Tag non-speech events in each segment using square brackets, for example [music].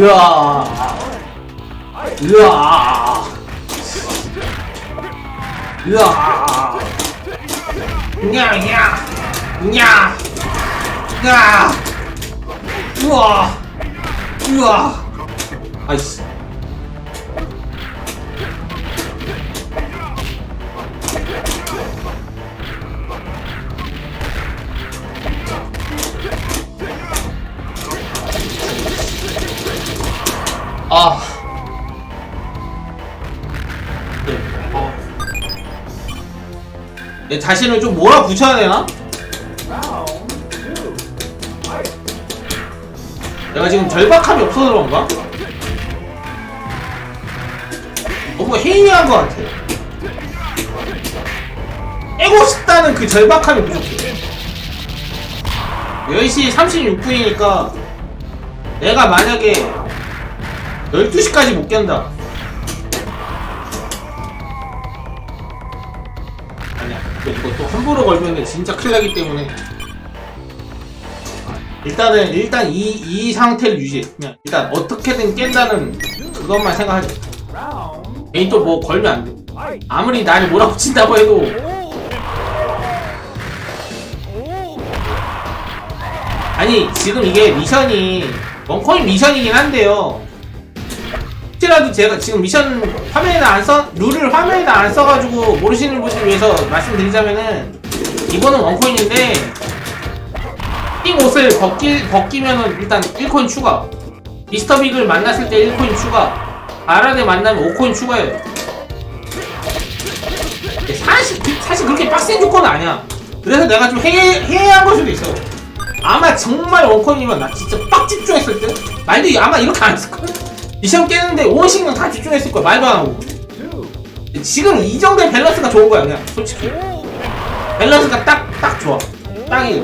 으아 으아 으아 냐냐 냐 냐! 우와! 우와! 아이씨. 내 자신을 좀 몰아붙여야 되나? 내가 지금 절박함이 없어서 그런가? 너무 해이한 것 같아. 깨고 싶다는 그 절박함이 부족해. 10시 36분이니까 내가 만약에 12시까지 못 견다. 걸면 진짜 큰일 나기 때문에. 일단은 일단 이, 이 상태를 유지해. 그냥 일단 어떻게든 깬다는 그것만 생각하자. 괜히 또 뭐 걸면 안돼. 아무리 나를 몰아붙인다고 해도. 아니 지금 이게 미션이 원코인 미션이긴 한데요. 혹시라도 제가 지금 미션 화면에다 안 써, 룰을 화면에다 안 써가지고 모르시는 분들 위해서 말씀드리자면은 이거는 원코인인데 띵 옷을 벗기, 벗기면은 일단 1코인 추가. 미스터 빅을 만났을 때 1코인 추가. 아라데 만나면 5코인 추가해요. 사실, 사실 그렇게 빡센 조건은 아니야. 그래서 내가 좀 해해, 해야 걸 수도 있어. 아마 정말 원코인이면 나 진짜 빡 집중했을 때? 말도 아마 이렇게 안 했을걸 미션 깨는데 온 신경 다 집중했을 거야 말도 안 하고. 지금 이 정도의 밸런스가 좋은 거야 그냥 솔직히 밸런스가 딱 딱 좋아. 딱이.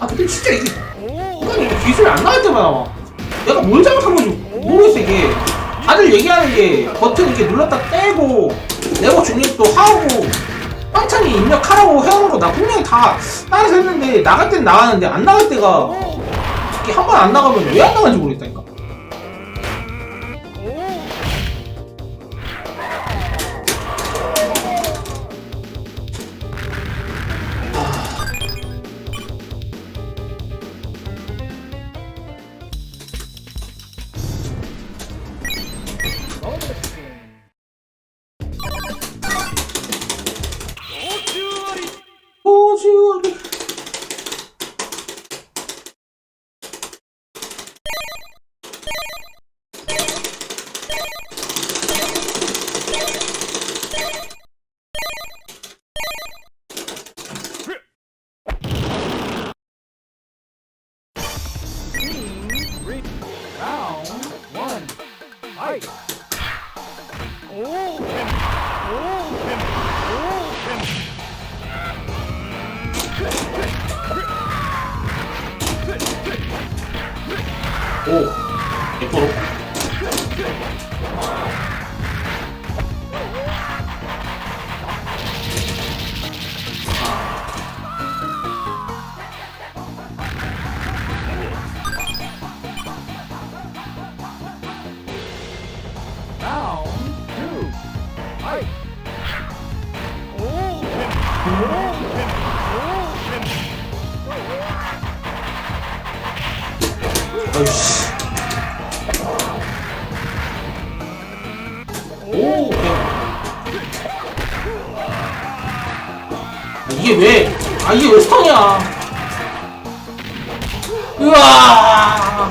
아 근데 진짜 이게 이게 기술이 안 나갈 때마다 막 내가 뭘 잘못한 건지 모르겠어 이게. 다들 얘기하는 게 버튼 이렇게 눌렀다 떼고 네버 중립도 하고 빵찬이 입력하라고 해오는 거 나 분명히 다 따라서 했는데 나갈 땐 나가는데 안 나갈 때가 이게 한번 안 나가면 왜 안 나가는지 모르겠다니까 오100% 아 이게 왜 스턴이야? 으아!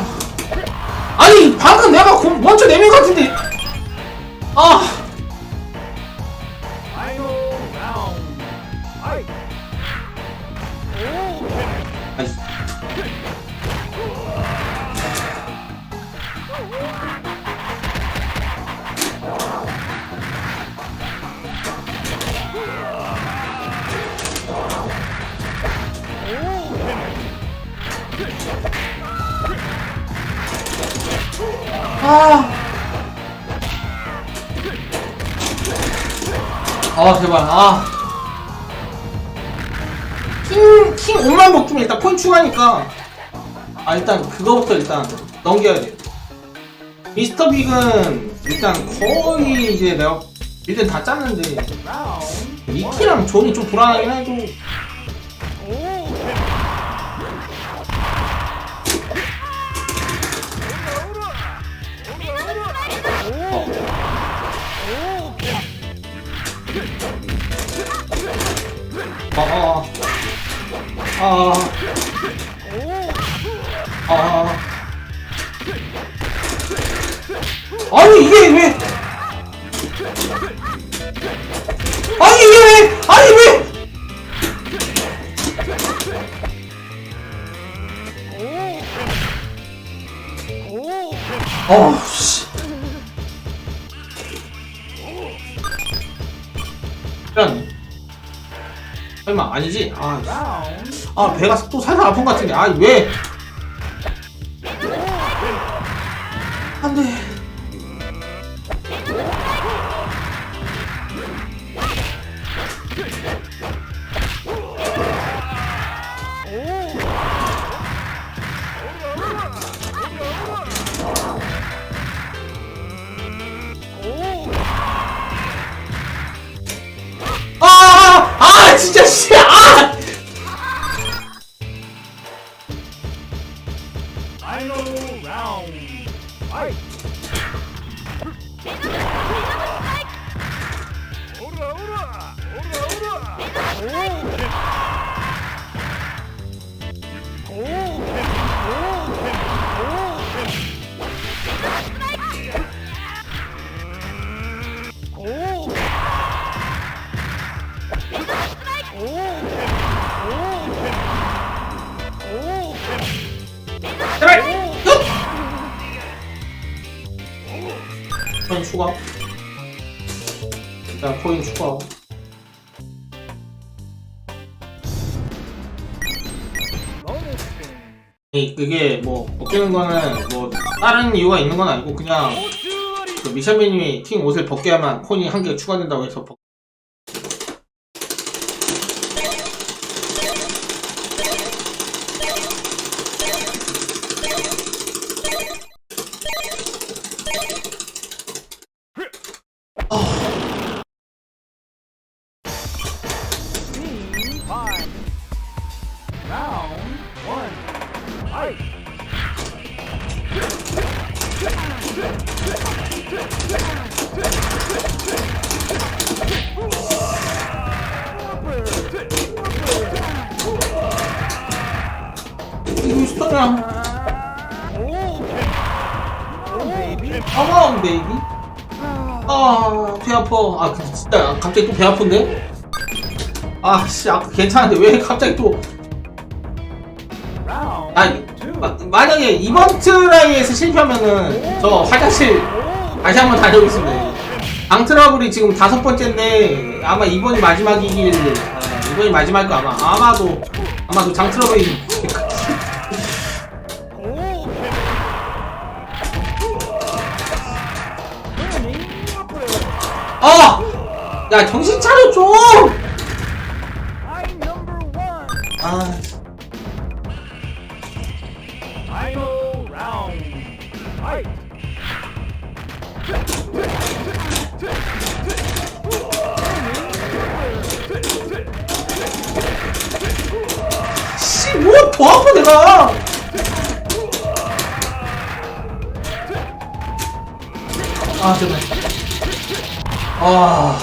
아니 방금 내가 공 먼저 내민 것 같은데 아 아. 아 제발 아. 킹, 킹 5만 먹주면 일단 코인 추가니까 아 일단 그거부터 일단 넘겨야 돼 미스터 빅은 일단 거의 이제 내가 일단 다 짰는데 미키랑 존이 좀 불안하긴 해도 어어어. 어. 어. 아니 이게 왜? 아니 이게 왜? 아니 왜? 어우 씨 아니지? 아, 아 배가 또 살살 아픈 것 같은데 아 왜? 일단 코인 추가. 이 그게 뭐 벗기는 거는 뭐 다른 이유가 있는 건 아니고 그냥 그 미션맨님이 킹 옷을 벗게 하면 코인이 한 개 추가된다고 해서 벗... Baby. 어머 베이비. 아, 배 아파. 아, 진짜 갑자기 또 배 아픈데? 아, 씨, 아까 괜찮은데 왜 갑자기 또 아니. 마, 만약에 이번 트라이에서 실패하면은 저 화장실 다시 한번 다녀오겠습니다. 방 트러블이 지금 다섯 번째인데 아마 이번이 마지막이길 아, 이번이 마지막일 거 아마 아마도 아마도 장 트러블이 어! 야 정신 차려 좀! 아. 씨, 뭐더 아파 내가! 아.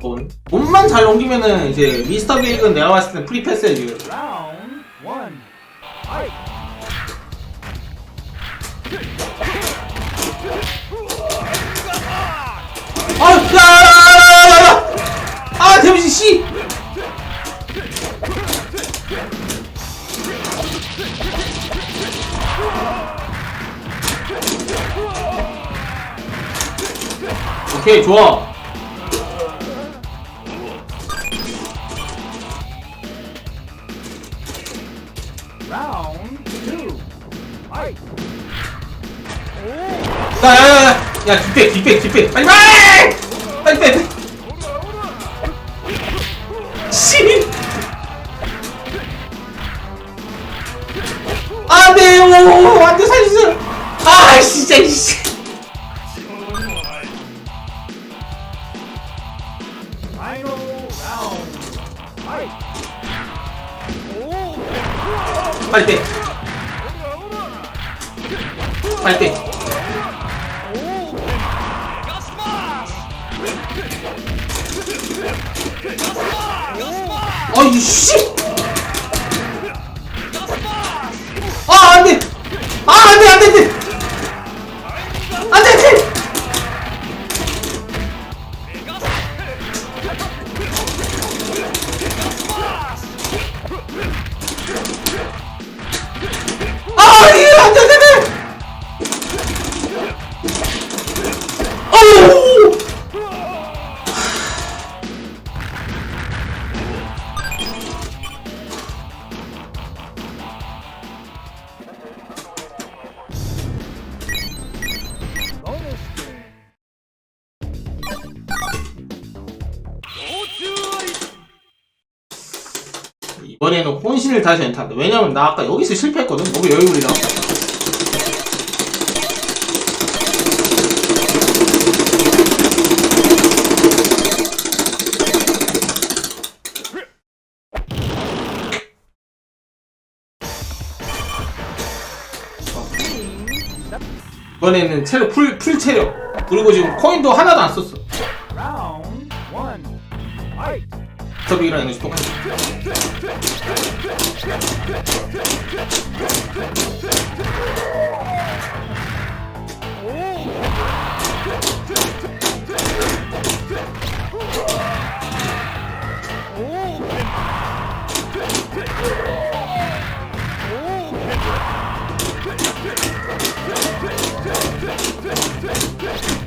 돈. 몸만 잘 넘기면은 이제 미스터 베이건 내가 봤을. Round one. Fight. 아, 야, 야, 야, 야, 야! 아, 데미지 씨. 오케이, 좋아. 야야야야 야 뒷백 뒷백 뒷백 빨리 빨리 빨리 빼 오 안돼 살려주세요. 아 진짜 이씨 연타한다. 왜냐면 나 아까 여기서 실패했거든? 너무 여유부리다. 이번에는 체력 풀, 풀 체력. 그리고 지금 코인도 하나도 안 썼어. 서비랑 에너지 똑같 Take, take, take, take, take, take, take.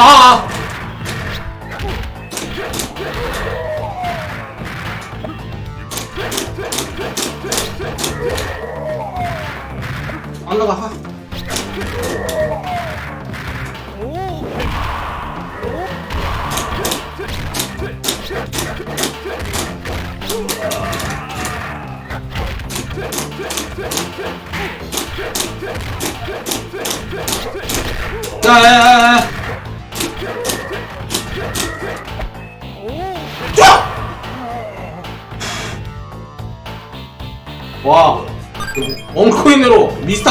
아, 아, 아! 안 나가. 아. 야, 야, 야, 야.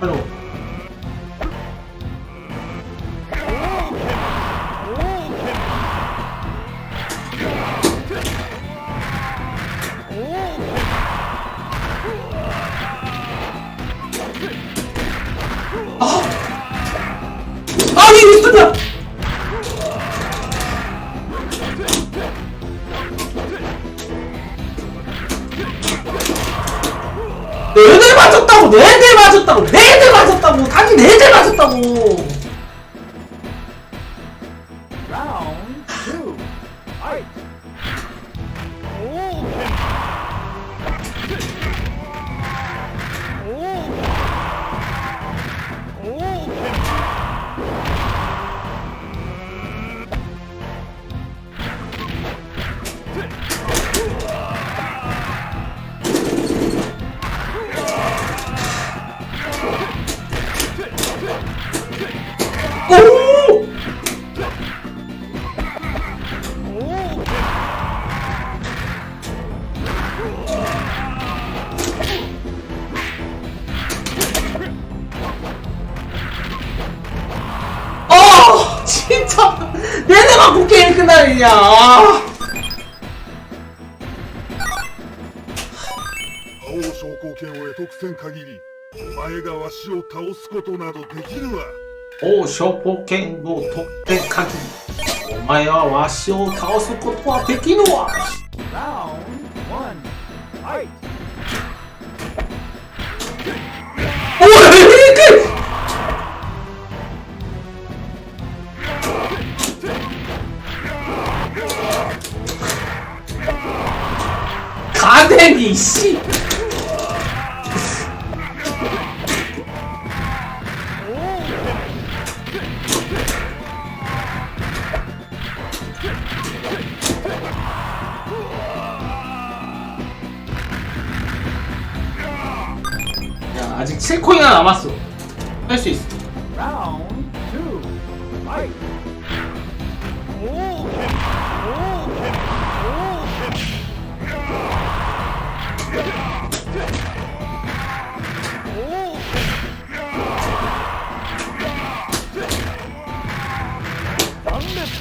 으 자꾸 게임 끝나느냐 아. 覇王昇降拳を得得せん限りお前がわしを倒すことなどできるわ 오 쇼포켄 노 독백하기 오마야 와 가데기 씨 야, 아직 7코인이나 남았어. 할 수 있어.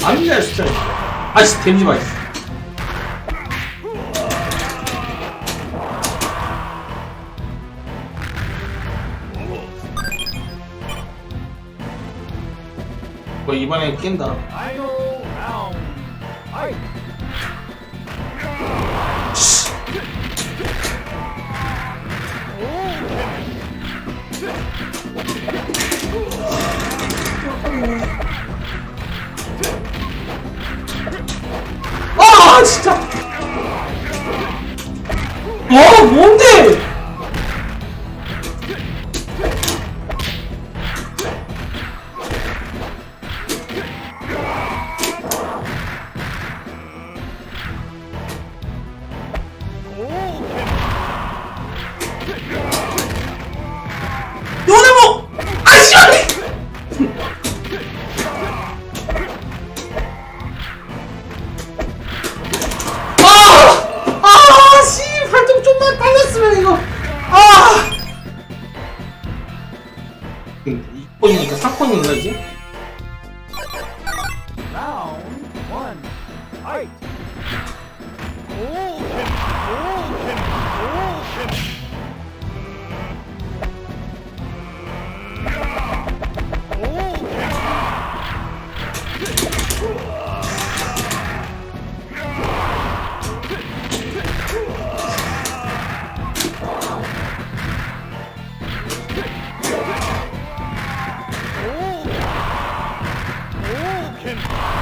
안 돼, 진짜. 아씨, 데미지 많이. 뭐 이번에 깬다. 진짜. 어, 뭔데?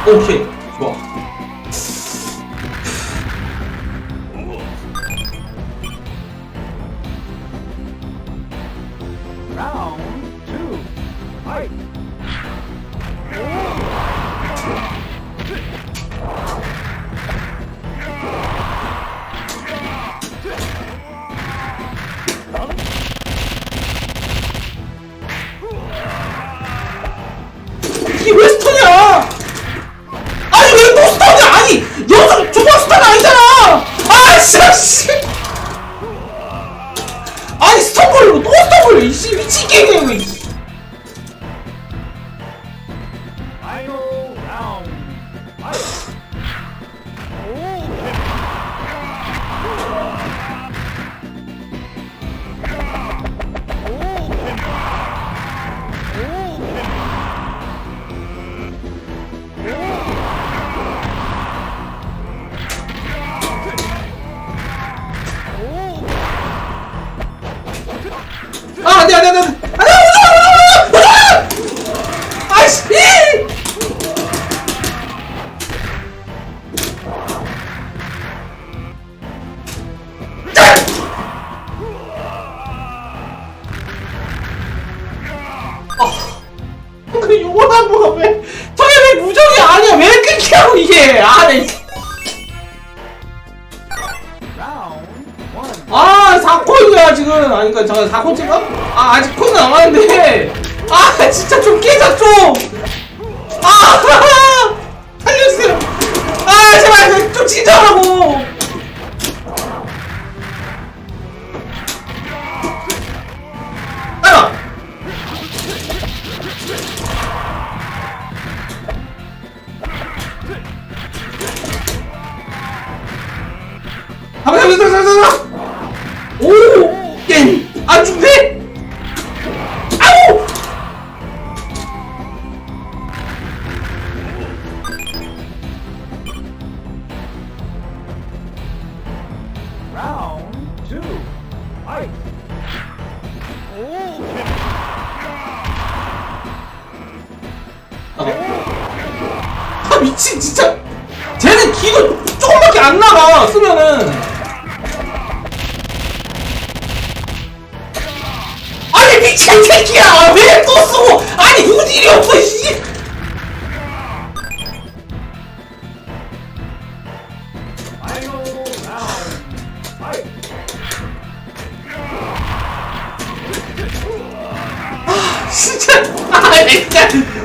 오케 이씨 게임이야 이거. 뭐가 왜? 저게 왜 무적이 아니야 왜 끊기냐고 이게? one. 아 4코인이야 지금. 아니 그니까 잠깐 4코인 찍어? 아 아직 코인 남았는데. 아 진짜 좀 깨자 좀아 [laughs] 살려주세요. 아 제발 좀 진정하라고 한번 해보자, 오! 是这，[laughs] 啊，你。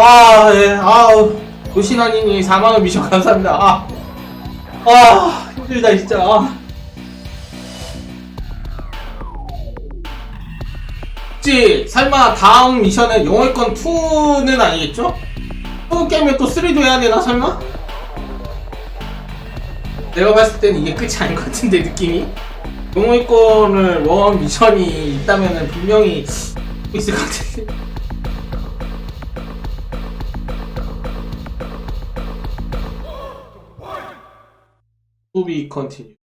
아, 예, 아우, 도시나님이 4만원 미션 감사합니다. 아, 아, 힘들다, 진짜. 아. 혹시, 설마 다음 미션은 영월권 2는 아니겠죠? 2 깨면 또 3도 해야 되나, 설마? 내가 봤을 때는 이게 끝이 아닌 것 같은데, 느낌이? 영월권을 원 미션이 있다면은 분명히 있을 것 같은데. To be continued.